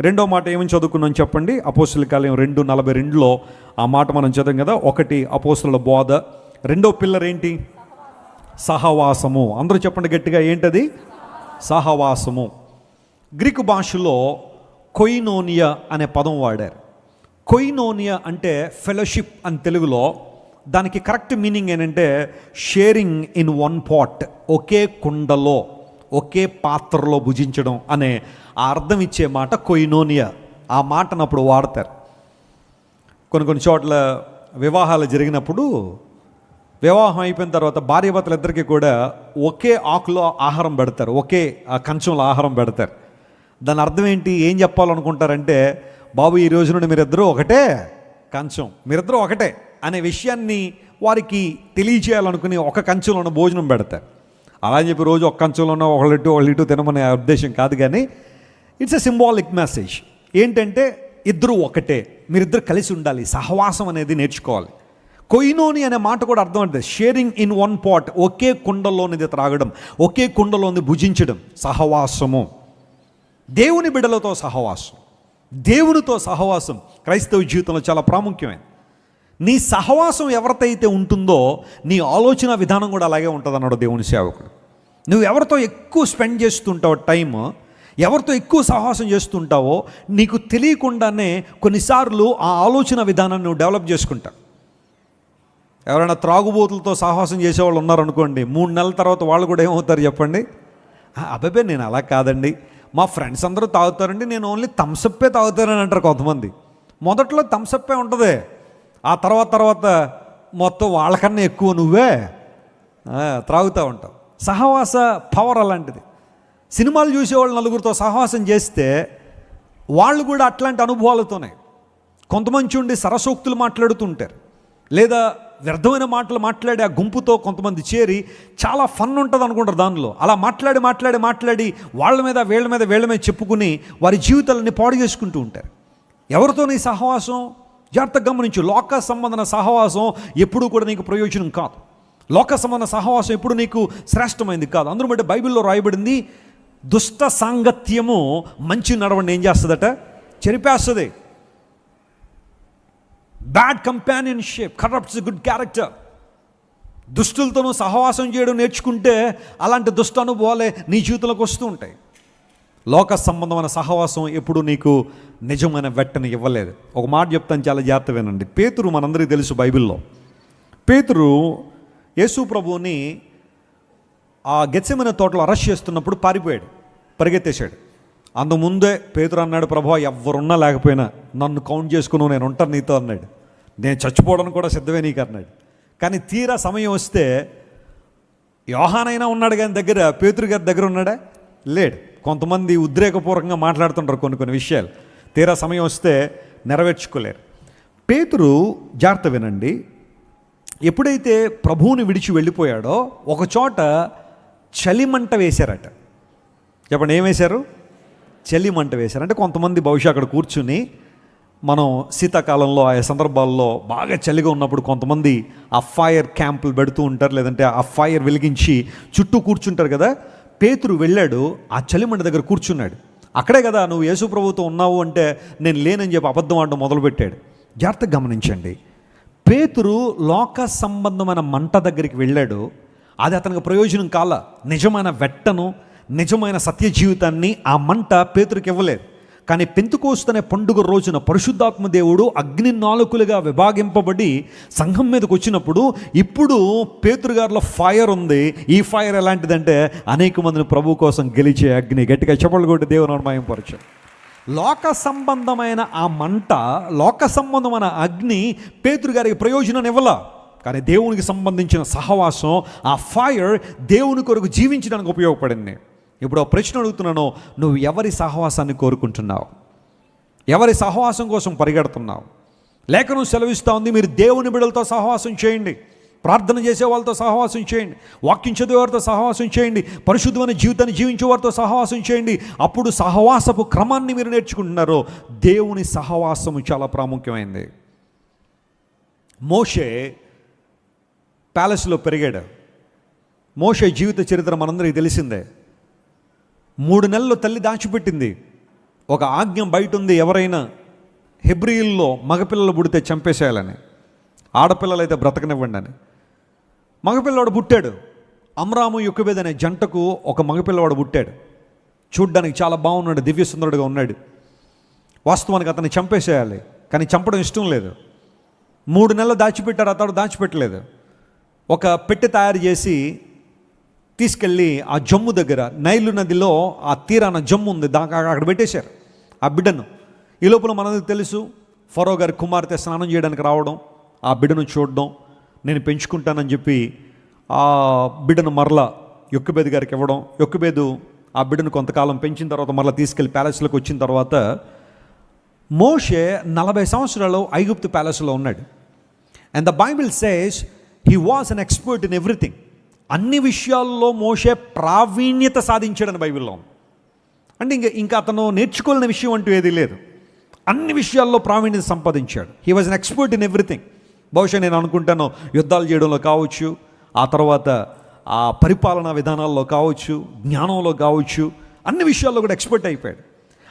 రెండో మాట ఏమని చదువుకున్నాం చెప్పండి? అపోస్తుల కాలం రెండు నలభై రెండులో ఆ మాట మనం చదివాం కదా? ఒకటి అపోస్తుల బోధ. రెండో పిల్లర్ ఏంటి? సహవాసము. అందరూ చెప్పండి గట్టిగా ఏంటది? సహవాసము. గ్రీకు భాషలో కొయినోనియా అనే పదం వాడారు. కొయినోనియా అంటే ఫెలోషిప్ అని తెలుగులో. దానికి కరెక్ట్ మీనింగ్ ఏంటంటే షేరింగ్ ఇన్ వన్ పాట్ ఒకే కుండలో. ఒకే పాత్రలో భుజించడం అనే ఆ అర్థం ఇచ్చే మాట కొయినోనియా. ఆ మాటను అప్పుడు వాడతారు. కొన్ని కొన్ని చోట్ల వివాహాలు జరిగినప్పుడు వివాహం అయిపోయిన తర్వాత భార్యాభర్తలు ఇద్దరికీ కూడా ఒకే ఆకులో ఆహారం పెడతారు. ఒకే ఆ కంచంలో ఆహారం పెడతారు. దాని అర్థం ఏంటి? ఏం చెప్పాలనుకుంటారంటే బాబు ఈ రోజు నుండి మీరిద్దరూ ఒకటే కంచం. మీరిద్దరూ ఒకటే అనే విషయాన్ని వారికి తెలియచేయాలనుకుని ఒక కంచంలోనే భోజనం పెడతారు. అలా అని చెప్పి రోజు ఒక ఉన్న ఒకళ్ళు ఇటు ఒకళ్ళు ఇటు తినమనే ఉద్దేశం కాదు కానీ ఇట్స్ ఎ సింబాలిక్ మెసేజ్. ఏంటంటే ఇద్దరు ఒకటే. మీరిద్దరు కలిసి ఉండాలి. సహవాసం అనేది నేర్చుకోవాలి. కొయినోని అనే మాట కూడా అర్థం అంటే షేరింగ్ ఇన్ వన్ పాట్ ఒకే కుండలోనిది త్రాగడం. ఒకే కుండలోని భుజించడం. సహవాసము. దేవుని బిడలతో సహవాసం. దేవునితో సహవాసం క్రైస్తవ జీవితంలో చాలా ప్రాముఖ్యమైనది. నీ సహవాసం ఎవరితైతే ఉంటుందో నీ ఆలోచన విధానం కూడా అలాగే ఉంటుంది అన్నాడు దేవుని సేవకుడు. నువ్వు ఎవరితో ఎక్కువ స్పెండ్ చేస్తుంటావు టైం ఎవరితో ఎక్కువ సహవాసం చేస్తుంటావో నీకు తెలియకుండానే కొన్నిసార్లు ఆ ఆలోచన విధానాన్ని నువ్వు డెవలప్ చేసుకుంటావు. ఎవరైనా త్రాగుబోతులతో సహవాసం చేసేవాళ్ళు ఉన్నారనుకోండి మూడు నెలల తర్వాత వాళ్ళు కూడా ఏమవుతారు చెప్పండి? "ఆ, అబ్బాబే నేను అలా కాదండి. మా ఫ్రెండ్స్ అందరూ తాగుతారండి నేను ఓన్లీ థమ్సప్పే తాగుతానని అంటారు కొంతమంది. మొదట్లో థమ్సప్పే ఉంటుంది. ఆ తర్వాత తర్వాత మొత్తం వాళ్ళకన్నా ఎక్కువ నువ్వే త్రాగుతూ ఉంటావు. సహవాస పవర్ అలాంటిది. సినిమాలు చూసేవాళ్ళు నలుగురితో సహవాసం చేస్తే వాళ్ళు కూడా అట్లాంటి అనుభవాలతోనే. కొంతమంది ఉండి సరసోక్తులు మాట్లాడుతుంటారు. లేదా వ్యర్థమైన మాటలు మాట్లాడి ఆ గుంపుతో కొంతమంది చేరి చాలా ఫన్ ఉంటుంది అనుకుంటారు దానిలో. అలా మాట్లాడి మాట్లాడి మాట్లాడి వాళ్ళ మీద వీళ్ళ మీద వీళ్ళ మీద చెప్పుకుని వారి జీవితాలని పాడు చేసుకుంటూ ఉంటారు. ఎవరితో నీ సహవాసం? జాగ్రత్తగా గమనించు లోక సంబంధన సహవాసం ఎప్పుడూ కూడా నీకు ప్రయోజనం కాదు. లోక సంబంధ సహవాసం ఎప్పుడు నీకు శ్రేష్టమైంది కాదు. అందరూ బట్టి బైబిల్లో రాయబడింది దుష్ట సాంగత్యము మంచి నడవండి ఏం చేస్తుందట? చెరిపేస్తుంది. Bad companionship corrupts good character దుష్టులతోనూ సహవాసం చేయడం నేర్చుకుంటే అలాంటి దుష్ట అనుభవాలే నీ జీవితంలోకి వస్తూ ఉంటాయి. లోక సంబంధమైన సహవాసం ఎప్పుడు నీకు నిజమైన వెట్టని ఇవ్వలేదు. ఒక మాట చెప్తాను చాలా జాగ్రత్త వినండి. పేతురు మనందరికీ తెలుసు బైబిల్లో. పేతురు యేసు ప్రభువుని ఆ గెచ్చమైన తోటలో అరెస్ట్ చేస్తున్నప్పుడు పారిపోయాడు పరిగెత్తేశాడు. అందుముందే పేతురు అన్నాడు ప్రభా ఎవరున్నా లేకపోయినా నన్ను కౌంట్ చేసుకుని నేను ఉంటాను నీతో అన్నాడు. నేను చచ్చిపోవడానికి కూడా సిద్ధమే నీకు అన్నాడు. కానీ తీరా సమయం వస్తే యోహానైనా ఉన్నాడు కానీ దగ్గర పేతురు గారి దగ్గర ఉన్నాడా? లేడు. కొంతమంది ఉద్రేకపూర్వకంగా మాట్లాడుతుంటారు కొన్ని కొన్ని విషయాలు. తీరా సమయం వస్తే నెరవేర్చుకోలేరు. పేతురు జాగ్రత్త వినండి. ఎప్పుడైతే ప్రభువుని విడిచి వెళ్ళిపోయాడో ఒక చోట చలిమంట వేశారట. చెప్పండి ఏం వేశారు? చలిమంట వేశారు. అంటే కొంతమంది బహుశా అక్కడ కూర్చుని మనం శీతాకాలంలో ఆ సందర్భాల్లో బాగా చలిగా ఉన్నప్పుడు కొంతమంది ఆ ఫైర్ క్యాంపులు పెడుతూ ఉంటారు. లేదంటే ఆ ఫైర్ వెలిగించి చుట్టూ కూర్చుంటారు కదా. పేతురు వెళ్ళాడు ఆ చలిమండ దగ్గర కూర్చున్నాడు. అక్కడే కదా నువ్వు యేసు ప్రభుతో ఉన్నావు అంటే నేను లేనని చెప్పి అబద్ధం ఆడడం మొదలుపెట్టాడు. జాగ్రత్తగా గమనించండి. పేతురు లోక సంబంధమైన మంట దగ్గరికి వెళ్ళాడు. అది అతనికి ప్రయోజనం కాల. నిజమైన వెట్టను నిజమైన సత్య జీవితాన్ని ఆ మంట పేతురికి ఇవ్వలేదు. కానీ పెంతుకోస్తనే పండుగ రోజున పరిశుద్ధాత్మ దేవుడు అగ్ని నాలుకలుగా విభాగింపబడి సంఘం మీదకి వచ్చినప్పుడు ఇప్పుడు పేతురు గారిలో ఫైర్ ఉంది. ఈ ఫైర్ ఎలాంటిదంటే అనేక మందిని ప్రభు కోసం గెలిచే అగ్ని. గట్టిగా చెప్పలు కొట్టి దేవుని అనుమాయంపరచు లోక సంబంధమైన ఆ మంట లోక సంబంధమైన అగ్ని పేతురు గారికి ప్రయోజనం ఇవ్వాల. కానీ దేవునికి సంబంధించిన సహవాసం ఆ ఫైర్ దేవుని కొరకు జీవించడానికి ఉపయోగపడింది. ఇప్పుడు ప్రశ్న అడుగుతున్నాను నువ్వు ఎవరి సహవాసాన్ని కోరుకుంటున్నావు? ఎవరి సహవాసం కోసం పరిగెడుతున్నావు? లేఖనం సెలవిస్తూ ఉంది మీరు దేవుని బిడలతో సహవాసం చేయండి. ప్రార్థన చేసే వాళ్ళతో సహవాసం చేయండి. వాక్యం చదివే వారితో సహవాసం చేయండి. పరిశుద్ధమైన జీవితాన్ని జీవించే వారితో సహవాసం చేయండి. అప్పుడు సహవాసపు క్రమాన్ని మీరు నేర్చుకుంటున్నారు దేవుని సహవాసము చాలా ప్రాముఖ్యమైంది. మోషే ప్యాలెస్లో పెరిగాడు. మోషే జీవిత చరిత్ర మనందరికీ తెలిసిందే. మూడు నెలలు తల్లి దాచిపెట్టింది. ఒక ఆజ్ఞ బయట ఉంది ఎవరైనా హెబ్రియిల్లో మగపిల్లలు పుడితే చంపేసేయాలని ఆడపిల్లలు అయితే బ్రతకనివ్వండి అని. మగపిల్లవాడు పుట్టాడు. అమ్రాము యుక్కబేద్ అనే జంటకు ఒక మగపిల్లవాడు పుట్టాడు. చూడ్డానికి చాలా బాగున్నాడు దివ్య సుందరుడుగా ఉన్నాడు. వాస్తవానికి అతన్ని చంపేసేయాలి కానీ చంపడం ఇష్టం లేదు. మూడు నెలలు దాచిపెట్టాడు అతడు దాచిపెట్టలేదు. ఒక పెట్టె తయారు చేసి తీసుకెళ్ళి ఆ జమ్ము దగ్గర నైలు నదిలో ఆ తీరాన జమ్ము ఉంది దాకా అక్కడ పెట్టేశారు ఆ బిడ్డను. ఈ లోపల మనకు తెలుసు ఫరో గారి కుమార్తె స్నానం చేయడానికి రావడం ఆ బిడ్డను చూడడం నేను పెంచుకుంటానని చెప్పి ఆ బిడ్డను మరలా యొక్కబేదు గారికి ఇవ్వడం యొక్కబేదు ఆ బిడ్డను కొంతకాలం పెంచిన తర్వాత మరలా తీసుకెళ్ళి ప్యాలెస్లోకి వచ్చిన తర్వాత మోషే నలభై సంవత్సరాలు ఐగుప్తు ప్యాలెస్లో ఉన్నాడు. And the Bible says he was an expert in everything అన్ని విషయాల్లో మోషే ప్రావీణ్యత సాధించాడని బైబిల్లో అంటే ఇంకా ఇంకా అతను నేర్చుకోలేని విషయం అంటూ ఏదీ లేదు. అన్ని విషయాల్లో ప్రావీణ్యత సంపాదించాడు. He was an expert in everything బహుశా నేను అనుకుంటాను యుద్ధాలు చేయడంలో కావచ్చు ఆ తర్వాత ఆ పరిపాలనా విధానాల్లో కావచ్చు జ్ఞానంలో కావచ్చు అన్ని విషయాల్లో కూడా ఎక్స్పర్ట్ అయిపోయాడు.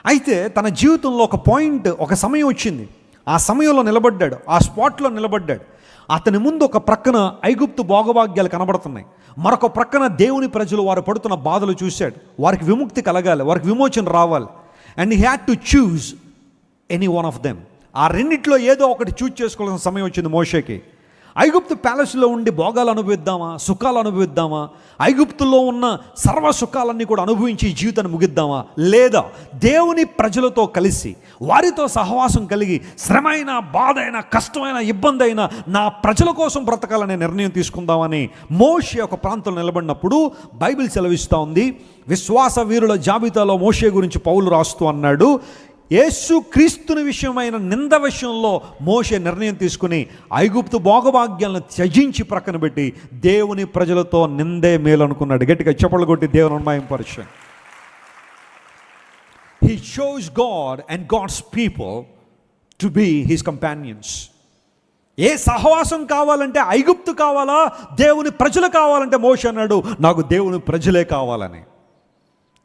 అయితే తన జీవితంలో ఒక పాయింట్ ఒక సమయం వచ్చింది. ఆ సమయంలో నిలబడ్డాడు ఆ స్పాట్లో నిలబడ్డాడు. అతని ముందు ఒక ప్రక్కన ఐగుప్తు భోగభాగ్యాలు కనబడుతున్నాయి. మరొక ప్రక్కన దేవుని ప్రజలు వారు పడుతున్న బాధలు చూశాడు. వారికి విముక్తి కలగాలి వారికి విమోచన రావాలి. And he had to choose any one of them ఆ రెండిట్లో ఏదో ఒకటి చూజ్ చేసుకోవాల్సిన సమయం వచ్చింది మోషేకి. ఐగుప్తు ప్యాలెస్లో ఉండి భోగాలు అనుభవిద్దామా? సుఖాలు అనుభవిద్దామా? ఐగుప్తులో ఉన్న సర్వ సుఖాలన్నీ కూడా అనుభవించి జీవితాన్ని ముగిద్దామా? లేదా దేవుని ప్రజలతో కలిసి వారితో సహవాసం కలిగి శ్రమైన బాధ అయినా కష్టమైన ఇబ్బంది అయినా నా ప్రజల కోసం బ్రతకాలనే నిర్ణయం తీసుకుందామని మోషే ఒక ప్రాంతంలో నిలబడినప్పుడు బైబిల్ సెలవిస్తూ ఉంది. విశ్వాస వీరుల జాబితాలో మోషే గురించి పౌలు రాస్తూ అన్నాడు. యేసు క్రీస్తుని విషయమైన నింద విషయంలో మోషే నిర్ణయం తీసుకుని ఐగుప్తు భోగభాగ్యాలను త్యజించి ప్రక్కన పెట్టి దేవుని ప్రజలతో నిందే మేలనుకున్నాడు. గట్టిగా చెప్పలు కొట్టి దేవుని అనుమాయంపరచు he shows God and God's people to be his companions ఏ సహవాసం కావాలంటే ఐగుప్తు కావాలా? దేవుని ప్రజలు కావాలంటే మోష అన్నాడు నాకు దేవుని ప్రజలే కావాలని.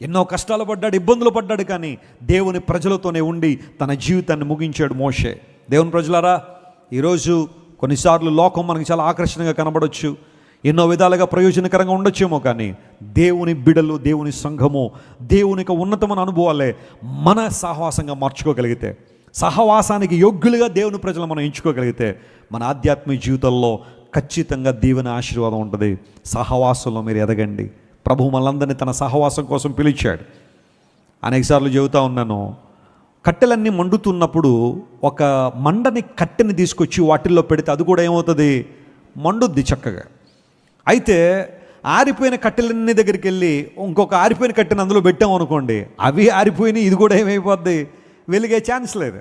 ఎన్నో కష్టాలు పడ్డాడు ఇబ్బందులు పడ్డాడు కానీ దేవుని ప్రజలతోనే ఉండి తన జీవితాన్ని ముగించాడు మోషే. దేవుని ప్రజలారా ఈరోజు కొన్నిసార్లు లోకం మనకి చాలా ఆకర్షణగా కనబడవచ్చు ఎన్నో విధాలుగా ప్రయోజనకరంగా ఉండొచ్చేమో కానీ దేవుని బిడలు దేవుని సంఘము దేవుని ఉన్నతమైన అనుభవాలే మన సహవాసంగా మార్చుకోగలిగితే సహవాసానికి యోగ్యులుగా దేవుని ప్రజలు మనం ఎంచుకోగలిగితే మన ఆధ్యాత్మిక జీవితంలో ఖచ్చితంగా దీవెన ఆశీర్వాదం ఉంటుంది. సహవాసంలో మీరు ఎదగండి. ప్రభు మనందరినీ తన సహవాసం కోసం పిలిచాడు. అనేకసార్లు చెబుతా ఉన్నాను కట్టెలన్నీ మండుతున్నప్పుడు ఒక మండని కట్టెని తీసుకొచ్చి వాటిల్లో పెడితే అది కూడా ఏమవుతుంది? మండుద్ది చక్కగా. అయితే ఆరిపోయిన కట్టెలన్నీ దగ్గరికి వెళ్ళి ఇంకొక ఆరిపోయిన కట్టెని అందులో పెట్టాం అనుకోండి అవి ఆరిపోయినాయి ఇది కూడా ఏమైపోద్ది? వెలిగే ఛాన్స్ లేదు.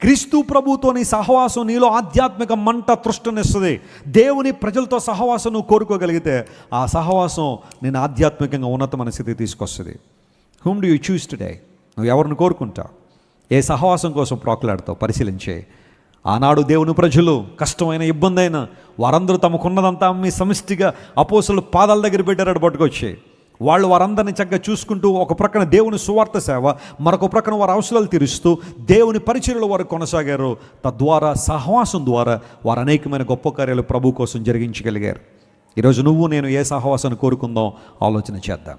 క్రీస్తు ప్రభుతో నీ సహవాసం నీలో ఆధ్యాత్మిక మంట తృష్టనిస్తుంది. దేవుని ప్రజలతో సహవాసం నువ్వు కోరుకోగలిగితే ఆ సహవాసం నేను ఆధ్యాత్మికంగా ఉన్నతమైన స్థితికి తీసుకొస్తుంది. Whom do you choose today నువ్వు ఎవరిని కోరుకుంటావు? ఏ సహవాసం కోసం ప్రోకలాడతావు? పరిశీలించే. ఆనాడు దేవుని ప్రజలు కష్టమైన ఇబ్బంది అయినా వారందరూ తమకున్నదంతా అమ్మి సమిష్టిగా అపోసలు పాదాల దగ్గర పెట్టారని పట్టుకొచ్చి. వాళ్ళు వారందరిని చక్కగా చూసుకుంటూ ఒక ప్రక్కన దేవుని సువార్త సేవ మరొక ప్రక్కన వారి అవసరాలు తీరుస్తూ దేవుని పరిచయలు వారు కొనసాగారు. తద్వారా సహవాసం ద్వారా వారు అనేకమైన గొప్ప కార్యాలు ప్రభు కోసం జరిగించగలిగారు. ఈరోజు నువ్వు నేను ఏ సహవాసాన్ని కోరుకుందాం ఆలోచన చేద్దాం.